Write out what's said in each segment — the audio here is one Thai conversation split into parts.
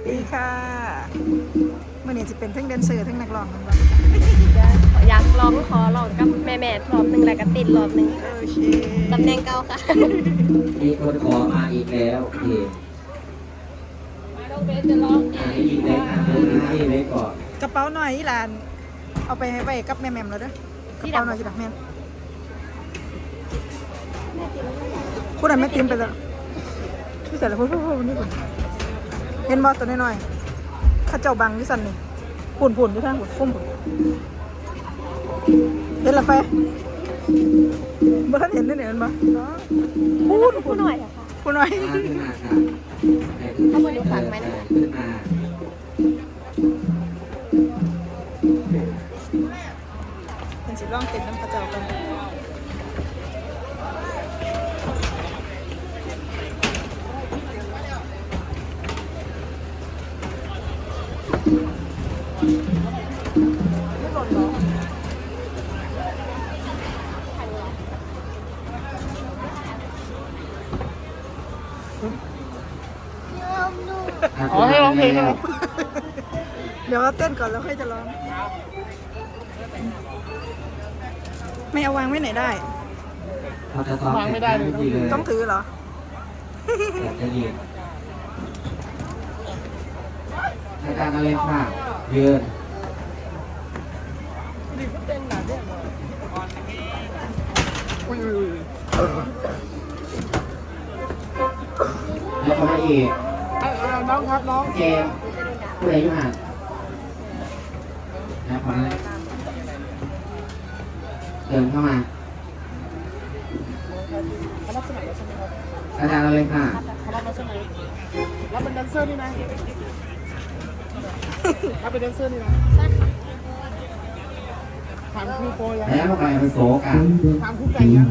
วัสดีค่ะเมื่อนี้จะเป็นทั้งแดนเซอร์ทั้งนักร้องทั้งวันอยากลองขอลองกับแม่แม่ๆรอบหนึ่งแล้วก็ติดรอบหนึ่งโอเคตำแหน่งเก่าค่ะ มีคนขอมาอีกแล้วพี่น้องเบสจะร้องอ่าให้ยิงเล็กอะคนให้เล็กก่อนกระเป๋าหน่อยอีหลาน เอาไปให้ไว้กับแม่แมมแล้วเด้อกระเป๋าหน่อยจิดักแม่นพูดอะไรไม่ติมไปแล้วพี่เสร็จแล้วพูดพูดพูดนี่ก่อน เห็นบอสตัวน้อยๆข้าเจ้าบังวิสันนี่ปุ่นปุ่นที่ทางปุ่นฟุ้มปุ่นเห็นละไปบ้านเห็นได้เนี่ยเห็นปะพูดพูดหน่อยอะค่ะพูดหน่อยมาขึ้นมาค่ะเอามือดูฟังไหมนะคะขึ้นมาเป็นสิร่องเต็มน้ำข้าเจ้ากัน อ๋อให้ร้องเพลงแล้วเดี๋ยวเราเต้นก่อนแล้วค่อยจะร้อง ไม่เอาวางไว้ไหนได้เขาจะซ้อมไม่ได้เลย ต้องถือเหรอ อยากจะยืน ในการเล่นค่ะยืนแล้วคนอีกน้องครับน้องเจมส์ผู้ใดอยู่ห่างนะคนนั้นเดินเข้ามาอาจารย์เราเลยค่ะรับเป็นแดนเซอร์นี่นะ รับเป็นแดนเซอร์นี่นะถามครูโปรยังแล้วลงไปเป็นโซกันถามครูไก่ยัง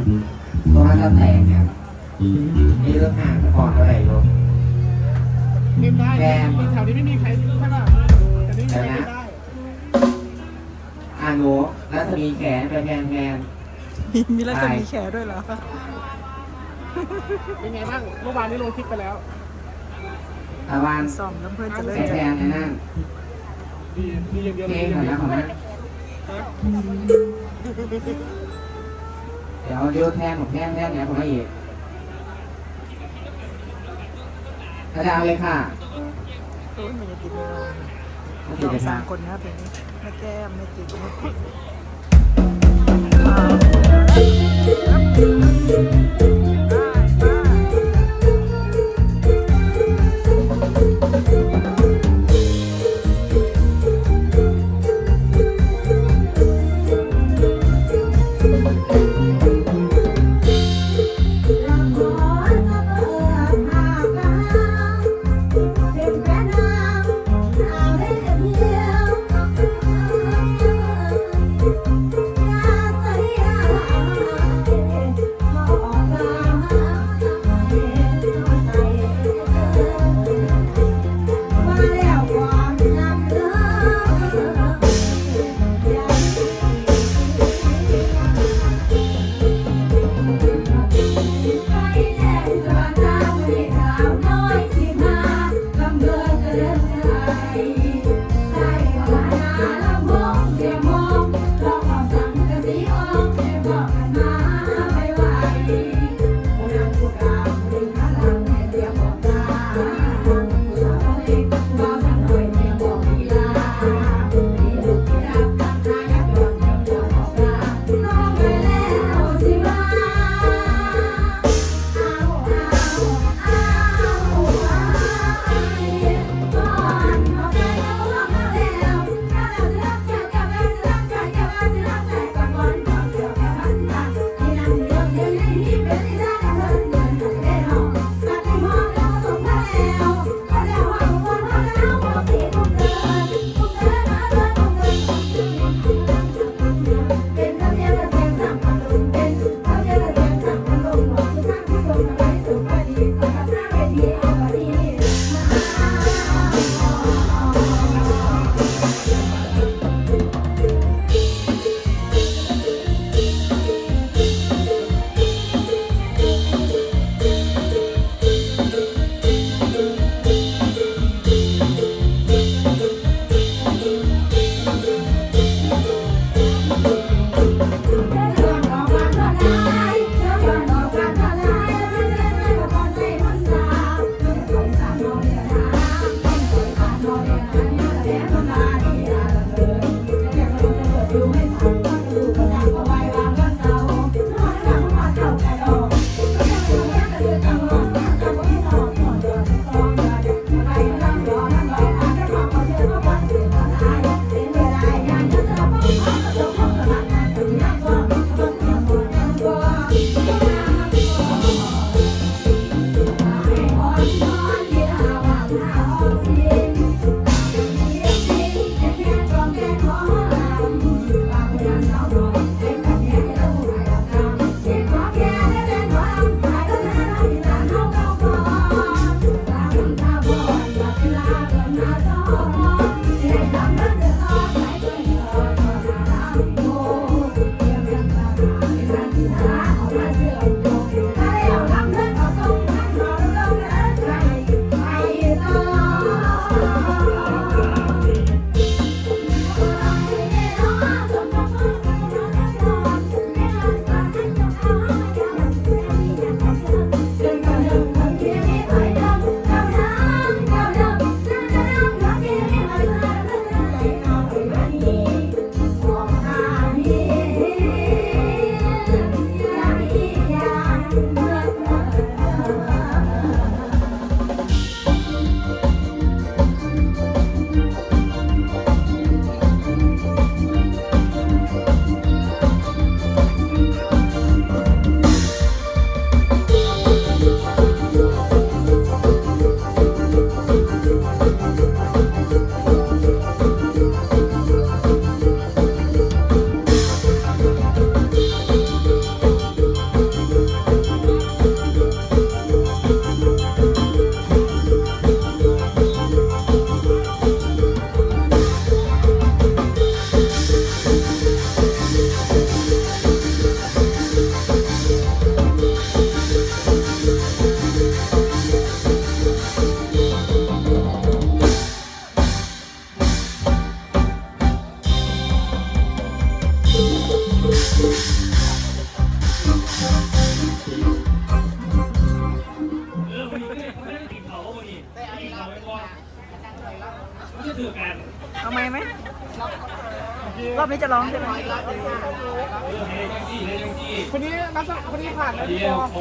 เพราะว่าจะแตกเนี่ยนี่เรื่องห่างแต่ก่อนเท่าไหร่ลูกเล่นได้แดงมีแถวนี้ไม่มีใครใช่ป่ะแต่นี่มีใครเล่นได้อานุรัศมีแขนเป็นแมนแมนมีมีแล้วจะมีแขด้วยเหรอเป็นไงบ้างเมื่อวานนี้ลงคลิปไปแล้วตะวันซ้อมน้ำเพื่อนจะเลิแขกนแมนในนั่น ดีดีอย่างเดียวเพลดีงอย่างของเดียนะวของนะเดี๋ยวเดี๋ยวแทนผมแทนแทนเนี่ยผมให้อีกอาจารย์เลยค่ะโอ้ยมันจะติดเลยมาสสิองเลยสาค่ะมคนนะเพลงนี้แม่แก้มแม่ติ๋วแม่ติ๋วเอาไหม longer รอบนี้จะร้องใช่ไหมคนนี้นักสมัครคนนี้ผ่านแล้วราต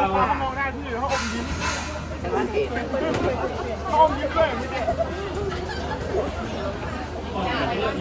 ้องคุณนี่เขาอมยิ้เขาอมยิ้มด้วย